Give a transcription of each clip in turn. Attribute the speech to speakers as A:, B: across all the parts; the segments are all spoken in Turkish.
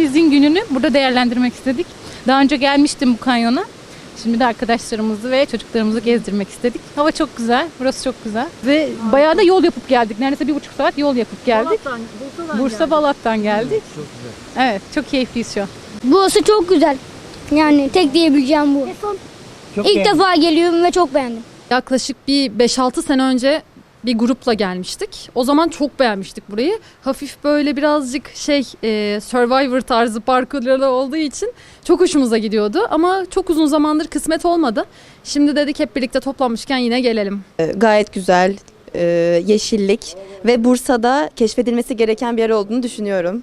A: İzin gününü burada değerlendirmek istedik. Daha önce gelmiştim bu kanyona. Şimdi de arkadaşlarımızı ve çocuklarımızı gezdirmek istedik. Hava çok güzel, burası çok güzel. Ve bayağı da yol yapıp geldik. Neredeyse bir buçuk saat yol yapıp geldik. Bursa Balat'tan geldik.
B: Çok güzel.
A: Evet, çok keyifliyiz şu an.
C: Burası çok güzel. Yani tek diyebileceğim bu.
B: Çok
C: İlk
B: beğendim.
C: defa geliyorum ve çok beğendim.
D: Yaklaşık bir 5-6 sene önce bir grupla gelmiştik. O zaman çok beğenmiştik burayı. Hafif böyle birazcık şey e, Survivor tarzı parkurları olduğu için çok hoşumuza gidiyordu. Ama çok uzun zamandır kısmet olmadı. Şimdi dedik hep birlikte toplanmışken yine gelelim.
E: E, gayet güzel, e, yeşillik ve Bursa'da keşfedilmesi gereken bir yer olduğunu düşünüyorum.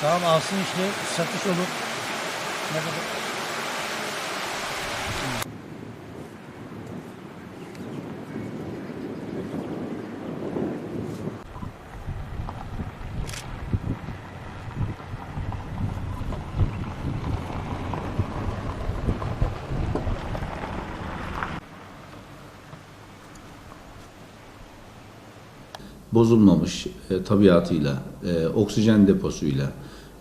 B: Tamam alsın işte satış olur. Ne kadar?
F: Bozulmamış e, tabiatıyla, e, oksijen deposuyla,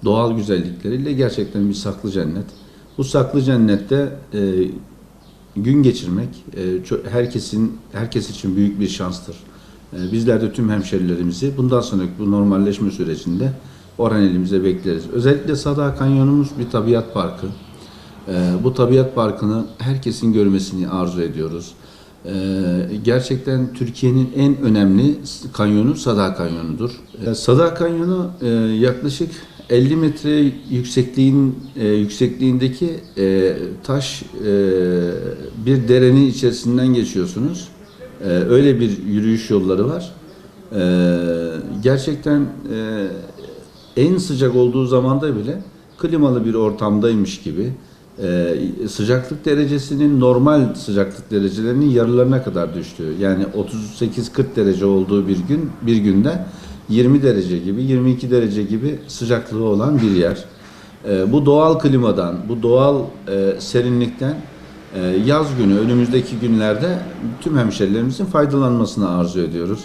F: doğal güzellikleriyle gerçekten bir saklı cennet. Bu saklı cennette e, gün geçirmek e, herkesin herkes için büyük bir şanstır. E, bizler de tüm hemşerilerimizi bundan sonraki bu normalleşme sürecinde oran elimize bekleriz. Özellikle Sada Kanyonumuz bir tabiat parkı. E, bu tabiat parkını herkesin görmesini arzu ediyoruz. Ee, gerçekten Türkiye'nin en önemli kanyonu Sada Kanyonu'dur. Ee, Sada Kanyonu e, yaklaşık 50 metre yüksekliğin e, yüksekliğindeki e, taş e, bir derenin içerisinden geçiyorsunuz. E, öyle bir yürüyüş yolları var. E, gerçekten e, en sıcak olduğu zamanda bile klimalı bir ortamdaymış gibi e, sıcaklık derecesinin normal sıcaklık derecelerinin yarılarına kadar düştüğü yani 38-40 derece olduğu bir gün bir günde 20 derece gibi 22 derece gibi sıcaklığı olan bir yer. E, bu doğal klimadan, bu doğal e, serinlikten e, yaz günü önümüzdeki günlerde tüm hemşerilerimizin faydalanmasını arzu ediyoruz.